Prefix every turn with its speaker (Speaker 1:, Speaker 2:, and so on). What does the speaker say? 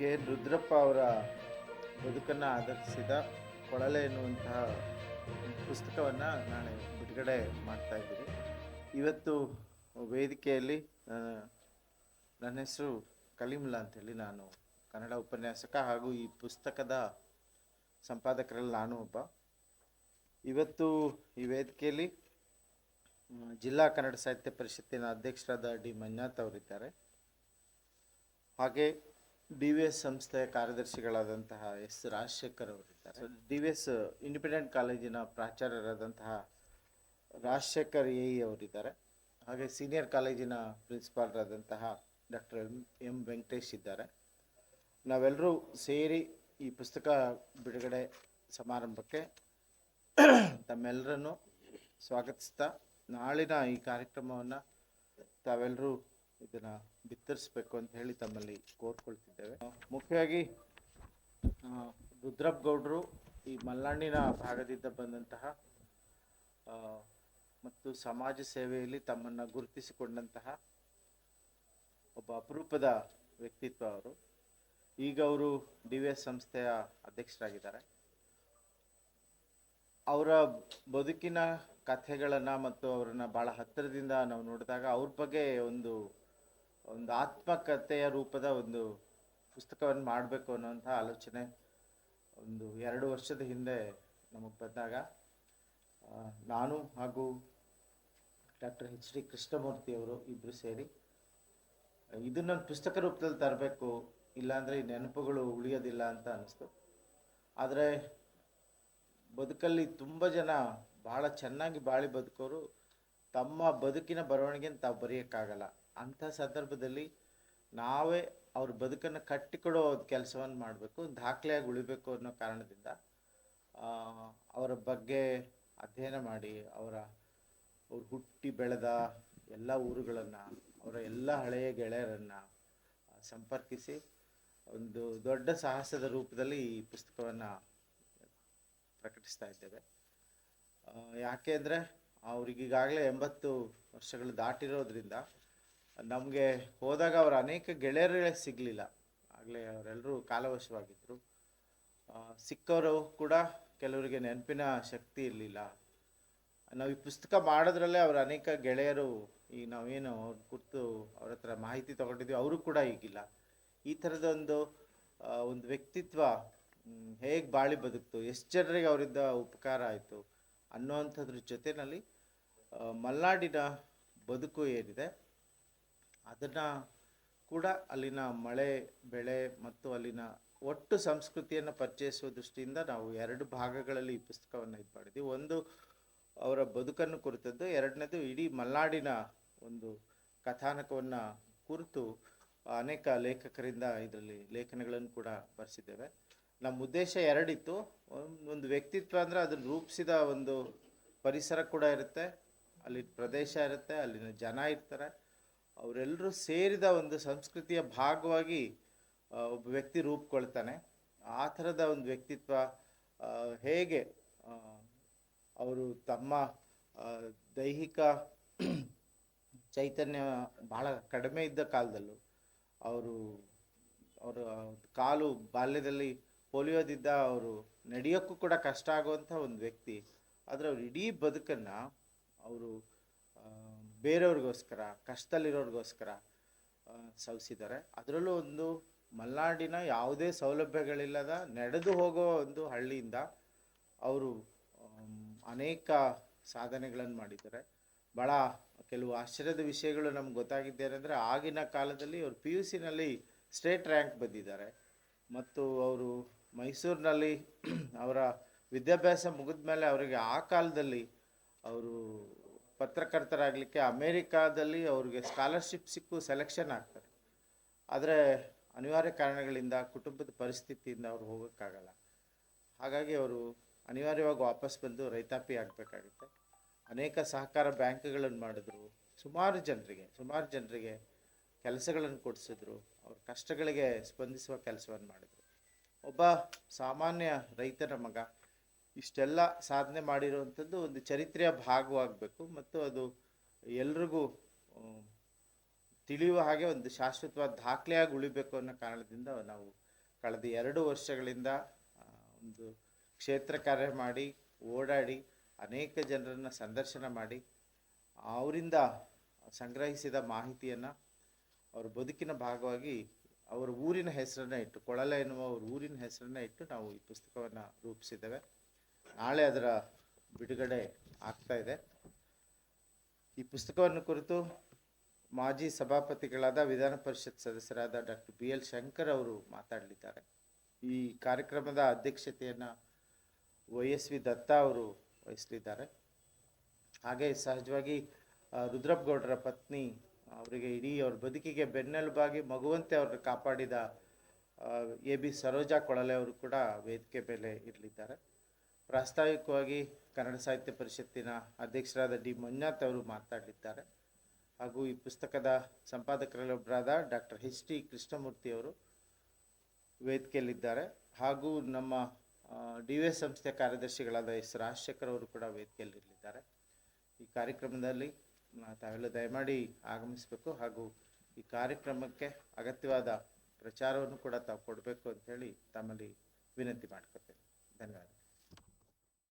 Speaker 1: K Rudrappa ಅವರ ಬದುಕನ್ನು ಆಧರಿಸಿದ ಕೊಳಲೆ ಎನ್ನುವಂತಹ ಪುಸ್ತಕವನ್ನು ನಾನು ಬಿಡುಗಡೆ ಮಾಡ್ತಾ ಇದ್ದೀನಿ ಇವತ್ತು ವೇದಿಕೆಯಲ್ಲಿ ನನ್ನ ಹೆಸರು ಕಲಿಮುಲ್ಲ ಅಂತೇಳಿ ನಾನು ಕನ್ನಡ ಉಪನ್ಯಾಸಕ ಹಾಗೂ ಈ ಪುಸ್ತಕದ ಸಂಪಾದಕರಲ್ಲಿ ನಾನು ಒಬ್ಬ. ಇವತ್ತು ಈ ವೇದಿಕೆಯಲ್ಲಿ ಜಿಲ್ಲಾ ಕನ್ನಡ ಸಾಹಿತ್ಯ ಪರಿಷತ್ತಿನ ಅಧ್ಯಕ್ಷರಾದ ಡಿ ಮಂಜುನಾಥ್ ಅವರಿದ್ದಾರೆ. ಹಾಗೆ ಡಿ ವಿ ಎಸ್ ಸಂಸ್ಥೆಯ ಕಾರ್ಯದರ್ಶಿಗಳಾದಂತಹ ಎಸ್ ರಾಜಶೇಖರ್ ಅವರಿದ್ದಾರೆ. ಡಿ ವಿ ಎಸ್ ಇಂಡಿಪೆಂಡೆಂಟ್ ಕಾಲೇಜಿನ ಪ್ರಾಚಾರ್ಯರಾದಂತಹ ರಾಜಶೇಖರ್ ಎ ಅವರಿದ್ದಾರೆ. ಹಾಗೆ ಸೀನಿಯರ್ ಕಾಲೇಜಿನ ಪ್ರಿನ್ಸಿಪಾಲ್ರಾದಂತಹ ಡಾಕ್ಟರ್ ಎಂ ಎಂ ವೆಂಕಟೇಶ್ ಇದ್ದಾರೆ. ನಾವೆಲ್ಲರೂ ಸೇರಿ ಈ ಪುಸ್ತಕ ಬಿಡುಗಡೆ ಸಮಾರಂಭಕ್ಕೆ ತಮ್ಮೆಲ್ಲರನ್ನು ಸ್ವಾಗತಿಸ್ತಾ, ನಾಳಿನ ಈ ಕಾರ್ಯಕ್ರಮವನ್ನು ತಾವೆಲ್ಲರೂ ಇದನ್ನು ಬಿತ್ತರಿಸಬೇಕು ಅಂತ ಹೇಳಿ ತಮ್ಮಲ್ಲಿ ಕೋರ್ಕೊಳ್ತಿದ್ದೇವೆ ಮುಖ್ಯವಾಗಿ ರುದ್ರಪ್ ಗೌಡ್ರು ಈ ಮಲ್ನಾಡಿನ ಭಾಗದಿಂದ ಬಂದಂತಹ ಮತ್ತು ಸಮಾಜ ಸೇವೆಯಲ್ಲಿ ತಮ್ಮನ್ನು ಗುರುತಿಸಿಕೊಂಡಂತಹ ಒಬ್ಬ ಅಪರೂಪದ ವ್ಯಕ್ತಿತ್ವ ಅವರು. ಈಗ ಅವರು ಡಿ ವಿ ಎಸ್ ಸಂಸ್ಥೆಯ ಅಧ್ಯಕ್ಷರಾಗಿದ್ದಾರೆ. ಅವರ ಬದುಕಿನ ಕಥೆಗಳನ್ನು ಮತ್ತು ಅವರನ್ನ ಭಾಳ ಹತ್ತಿರದಿಂದ ನಾವು ನೋಡಿದಾಗ ಅವ್ರ ಬಗ್ಗೆ ಒಂದು ಒಂದು ಆತ್ಮಕಥೆಯ ರೂಪದ ಒಂದು ಪುಸ್ತಕವನ್ನು ಮಾಡಬೇಕು ಅನ್ನೋಂಥ ಆಲೋಚನೆ ಒಂದು ಎರಡು ವರ್ಷದ ಹಿಂದೆ ನಮಗೆ ಬಂದಾಗ ನಾನು ಹಾಗೂ ಡಾಕ್ಟರ್ ಎಚ್ ಡಿ ಕೃಷ್ಣಮೂರ್ತಿ ಅವರು ಇಬ್ಬರು ಸೇರಿ ಇದನ್ನೊಂದು ಪುಸ್ತಕ ರೂಪದಲ್ಲಿ ತರಬೇಕು, ಇಲ್ಲಾಂದರೆ ಈ ನೆನಪುಗಳು ಉಳಿಯೋದಿಲ್ಲ ಅಂತ ಅನ್ನಿಸ್ತು. ಆದರೆ ಬದುಕಲ್ಲಿ ತುಂಬ ಜನ ಭಾಳ ಚೆನ್ನಾಗಿ ಬಾಳಿ ಬದುಕೋರು, ತಮ್ಮ ಬದುಕಿನ ಬರವಣಿಗೆನ ತಾವು ಬರೆಯೋಕ್ಕಾಗಲ್ಲ. ಅಂಥ ಸಂದರ್ಭದಲ್ಲಿ ನಾವೇ ಅವ್ರ ಬದುಕನ್ನು ಕಟ್ಟಿಕೊಡೋ ಕೆಲಸವನ್ನು ಮಾಡಬೇಕು, ದಾಖಲೆಯಾಗಿ ಉಳಿಬೇಕು ಅನ್ನೋ ಕಾರಣದಿಂದ ಅವರ ಬಗ್ಗೆ ಅಧ್ಯಯನ ಮಾಡಿ, ಅವರ, ಅವ್ರು ಹುಟ್ಟಿ ಬೆಳೆದ ಎಲ್ಲ ಊರುಗಳನ್ನು, ಅವರ ಎಲ್ಲ ಹಳೆಯ ಗೆಳೆಯರನ್ನು ಸಂಪರ್ಕಿಸಿ ಒಂದು ದೊಡ್ಡ ಸಾಹಸದ ರೂಪದಲ್ಲಿ ಈ ಪುಸ್ತಕವನ್ನು ಪ್ರಕಟಿಸ್ತಾ ಇದ್ದೇವೆ. ಯಾಕೆ ಅಂದರೆ ಅವ್ರಿಗೀಗಾಗಲೇ ಎಂಬತ್ತು ವರ್ಷಗಳು ದಾಟಿರೋದ್ರಿಂದ ನಮಗೆ ಹೋದಾಗ ಅವರ ಅನೇಕ ಗೆಳೆಯರೇ ಸಿಗಲಿಲ್ಲ. ಆಗಲೇ ಅವರೆಲ್ಲರೂ ಕಾಲವಶವಾಗಿದ್ದರು ಸಿಕ್ಕವರು ಕೂಡ ಕೆಲವರಿಗೆ ನೆನಪಿನ ಶಕ್ತಿ ಇರಲಿಲ್ಲ. ನಾವು ಈ ಪುಸ್ತಕ ಮಾಡೋದ್ರಲ್ಲೇ ಅವರ ಅನೇಕ ಗೆಳೆಯರು ಈ ನಾವೇನು ಅವ್ರ ಕುರಿತು ಅವ್ರ ಹತ್ರ ಮಾಹಿತಿ ತಗೊಂಡಿದ್ವಿ, ಅವರು ಕೂಡ ಈಗಿಲ್ಲ. ಈ ಥರದೊಂದು ಒಂದು ವ್ಯಕ್ತಿತ್ವ ಹೇಗೆ ಬಾಳಿ ಬದುಕ್ತು, ಎಷ್ಟು ಜನರಿಗೆ ಅವರಿಂದ ಉಪಕಾರ ಆಯಿತು ಅನ್ನೋವಂಥದ್ರ ಜೊತೆಯಲ್ಲಿ ಮಲೆನಾಡಿನ ಬದುಕು ಏನಿದೆ ಅದನ್ನು ಕೂಡ ಅಲ್ಲಿನ ಮಳೆ, ಬೆಳೆ ಮತ್ತು ಅಲ್ಲಿನ ಒಟ್ಟು ಸಂಸ್ಕೃತಿಯನ್ನು ಪರಿಚಯಿಸುವ ದೃಷ್ಟಿಯಿಂದ ನಾವು ಎರಡು ಭಾಗಗಳಲ್ಲಿ ಈ ಪುಸ್ತಕವನ್ನು ಇದು ಮಾಡಿದ್ವಿ. ಒಂದು ಅವರ ಬದುಕನ್ನು ಕುರಿತದ್ದು, ಎರಡನೇದು ಇಡೀ ಮಲ್ನಾಡಿನ ಒಂದು ಕಥಾನಕವನ್ನು ಕುರಿತು ಅನೇಕ ಲೇಖಕರಿಂದ ಇದರಲ್ಲಿ ಲೇಖನಗಳನ್ನು ಕೂಡ ಬರೆಸಿದ್ದೇವೆ. ನಮ್ಮ ಉದ್ದೇಶ ಎರಡಿತ್ತು. ಒಂದ್- ವ್ಯಕ್ತಿತ್ವ ಅಂದರೆ ಅದನ್ನು ರೂಪಿಸಿದ ಒಂದು ಪರಿಸರ ಕೂಡ ಇರುತ್ತೆ. ಅಲ್ಲಿ ಪ್ರದೇಶ ಇರುತ್ತೆ, ಅಲ್ಲಿನ ಜನ ಇರ್ತಾರೆ. ಅವರೆಲ್ಲರೂ ಸೇರಿದ ಒಂದು ಸಂಸ್ಕೃತಿಯ ಭಾಗವಾಗಿ ಒಬ್ಬ ವ್ಯಕ್ತಿ ರೂಪುಕೊಳ್ತಾನೆ ಆ ಥರದ ಒಂದು ವ್ಯಕ್ತಿತ್ವ ಹೇಗೆ ಅವರು ತಮ್ಮ ದೈಹಿಕ ಚೈತನ್ಯ ಬಹಳ ಕಡಿಮೆ ಇದ್ದ ಕಾಲದಲ್ಲೂ ಅವರು, ಅವರ ಕಾಲು ಬಾಲ್ಯದಲ್ಲಿ ಪೋಲಿಯೋದಿದ್ದ ಅವರು ನಡೆಯೋಕ್ಕೂ ಕೂಡ ಕಷ್ಟ ಆಗುವಂಥ ಒಂದು ವ್ಯಕ್ತಿ. ಆದರೆ ಅವ್ರ ಇಡೀ ಬದುಕನ್ನು, ಅವರು ಬೇರೆಯವ್ರಿಗೋಸ್ಕರ, ಕಷ್ಟದಲ್ಲಿರೋರಿಗೋಸ್ಕರ ಸವಿಸಿದ್ದಾರೆ. ಅದರಲ್ಲೂ ಒಂದು ಮಲೆನಾಡಿನ ಯಾವುದೇ ಸೌಲಭ್ಯಗಳಿಲ್ಲದ ನಡೆದು ಹೋಗೋ ಒಂದು ಹಳ್ಳಿಯಿಂದ ಅವರು ಅನೇಕ ಸಾಧನೆಗಳನ್ನು ಮಾಡಿದ್ದಾರೆ. ಭಾಳ ಕೆಲವು ಆಶ್ಚರ್ಯದ ವಿಷಯಗಳು ನಮ್ಗೆ ಗೊತ್ತಾಗಿದ್ದೇನೆಂದರೆ ಆಗಿನ ಕಾಲದಲ್ಲಿ ಅವರು ಪಿ ಯು ಸಿನಲ್ಲಿ ಸ್ಟೇಟ್ ರ್ಯಾಂಕ್ ಬಂದಿದ್ದಾರೆ. ಮತ್ತು ಅವರು ಮೈಸೂರಿನಲ್ಲಿ ಅವರ ವಿದ್ಯಾಭ್ಯಾಸ ಮುಗಿದ ಮೇಲೆ ಅವರಿಗೆ ಆ ಕಾಲದಲ್ಲಿ ಅವರು ಪತ್ರಕರ್ತರಾಗಲಿಕ್ಕೆ ಅಮೇರಿಕಾದಲ್ಲಿ ಅವ್ರಿಗೆ ಸ್ಕಾಲರ್ಶಿಪ್ ಸಿಕ್ಕು ಸೆಲೆಕ್ಷನ್ ಆಗ್ತಾರೆ ಆದರೆ ಅನಿವಾರ್ಯ ಕಾರಣಗಳಿಂದ, ಕುಟುಂಬದ ಪರಿಸ್ಥಿತಿಯಿಂದ ಅವ್ರು ಹೋಗೋಕ್ಕಾಗಲ್ಲ. ಹಾಗಾಗಿ ಅವರು ಅನಿವಾರ್ಯವಾಗಿ ವಾಪಸ್ ಬಂದು ರೈತಾಪಿ ಆಗಬೇಕಾಗುತ್ತೆ. ಅನೇಕ ಸಹಕಾರ ಬ್ಯಾಂಕ್ಗಳನ್ನು ಮಾಡಿದ್ರು. ಸುಮಾರು ಜನರಿಗೆ ಸುಮಾರು ಜನರಿಗೆ ಕೆಲಸಗಳನ್ನು ಕೊಡಿಸಿದ್ರು. ಅವ್ರ ಕಷ್ಟಗಳಿಗೆ ಸ್ಪಂದಿಸುವ ಕೆಲಸವನ್ನು ಮಾಡಿದರು. ಒಬ್ಬ ಸಾಮಾನ್ಯ ರೈತನ ಮಗ ಇಷ್ಟೆಲ್ಲ ಸಾಧನೆ ಮಾಡಿರುವಂಥದ್ದು ಒಂದು ಚರಿತ್ರೆಯ ಭಾಗವಾಗಬೇಕು ಮತ್ತು ಅದು ಎಲ್ರಿಗೂ ತಿಳಿಯುವ ಹಾಗೆ ಒಂದು ಶಾಶ್ವತವಾದ ದಾಖಲೆಯಾಗಿ ಉಳಿಬೇಕು ಅನ್ನೋ ಕಾರಣದಿಂದ ನಾವು ಕಳೆದ ಎರಡು ವರ್ಷಗಳಿಂದ ಒಂದು ಕ್ಷೇತ್ರ ಕಾರ್ಯ ಮಾಡಿ, ಓಡಾಡಿ, ಅನೇಕ ಜನರನ್ನು ಸಂದರ್ಶನ ಮಾಡಿ, ಅವರಿಂದ ಸಂಗ್ರಹಿಸಿದ ಮಾಹಿತಿಯನ್ನು ಅವ್ರ ಬದುಕಿನ ಭಾಗವಾಗಿ ಅವರ ಊರಿನ ಹೆಸರನ್ನ ಇಟ್ಟು, ಕೊಳಲ ಎನ್ನುವ ಅವ್ರ ಊರಿನ ಹೆಸರನ್ನ ಇಟ್ಟು ನಾವು ಈ ಪುಸ್ತಕವನ್ನು ರೂಪಿಸಿದ್ದೇವೆ. ನಾಳೆ ಅದರ ಬಿಡುಗಡೆ ಆಗ್ತಾ ಇದೆ. ಈ ಪುಸ್ತಕವನ್ನು ಕುರಿತು ಮಾಜಿ ಸಭಾಪತಿಗಳಾದ ವಿಧಾನ ಪರಿಷತ್ ಸದಸ್ಯರಾದ ಡಾಕ್ಟರ್ ಬಿ ಎಲ್ ಶಂಕರ್ ಅವರು ಮಾತಾಡಲಿದ್ದಾರೆ. ಈ ಕಾರ್ಯಕ್ರಮದ ಅಧ್ಯಕ್ಷತೆಯನ್ನು ವೈ ಎಸ್ ವಿ ದತ್ತ ಅವರು ವಹಿಸಲಿದ್ದಾರೆ. ಹಾಗೆ ಸಹಜವಾಗಿ ರುದ್ರಪ್ಪ ಗೌಡರ ಪತ್ನಿ ಅವರಿಗೆ ಇಡೀ ಅವ್ರ ಬದುಕಿಗೆ ಬೆನ್ನೆಲುಬಾಗಿ ಮಗುವಂತೆ ಅವ್ರನ್ನ ಕಾಪಾಡಿದ ಎ ಬಿ ಸರೋಜಾ ಕೊಳಲೆ ಅವರು ಕೂಡ ವೇದಿಕೆ ಮೇಲೆ ಇರಲಿದ್ದಾರೆ. ಪ್ರಾಸ್ತಾವಿಕವಾಗಿ ಕನ್ನಡ ಸಾಹಿತ್ಯ ಪರಿಷತ್ತಿನ ಅಧ್ಯಕ್ಷರಾದ ಡಿ ಮಂಜುನಾಥ್ ಅವರು ಮಾತಾಡಲಿದ್ದಾರೆ ಹಾಗೂ ಈ ಪುಸ್ತಕದ ಸಂಪಾದಕರಲ್ಲೊಬ್ಬರಾದ ಡಾಕ್ಟರ್ ಎಚ್ ಟಿ ಕೃಷ್ಣಮೂರ್ತಿ ಅವರು ವೇದಿಕೆಯಲ್ಲಿದ್ದಾರೆ. ಹಾಗೂ ನಮ್ಮ ಡಿ ವಿ ಎಸ್ ಸಂಸ್ಥೆಯ ಕಾರ್ಯದರ್ಶಿಗಳಾದ ಎಸ್ ರಾಜಶೇಖರ್ ಅವರು ಕೂಡ ವೇದಿಕೆಯಲ್ಲಿರಲಿದ್ದಾರೆ. ಈ ಕಾರ್ಯಕ್ರಮದಲ್ಲಿ ತಾವೆಲ್ಲ ದಯಮಾಡಿ ಆಗಮಿಸಬೇಕು. ಹಾಗೂ ಈ ಕಾರ್ಯಕ್ರಮಕ್ಕೆ ಅಗತ್ಯವಾದ ಪ್ರಚಾರವನ್ನು ಕೂಡ ತಾವು ಕೊಡಬೇಕು ಅಂತ ಹೇಳಿ ತಮ್ಮಲ್ಲಿ ವಿನಂತಿ ಮಾಡ್ಕೊತೇನೆ. ಧನ್ಯವಾದ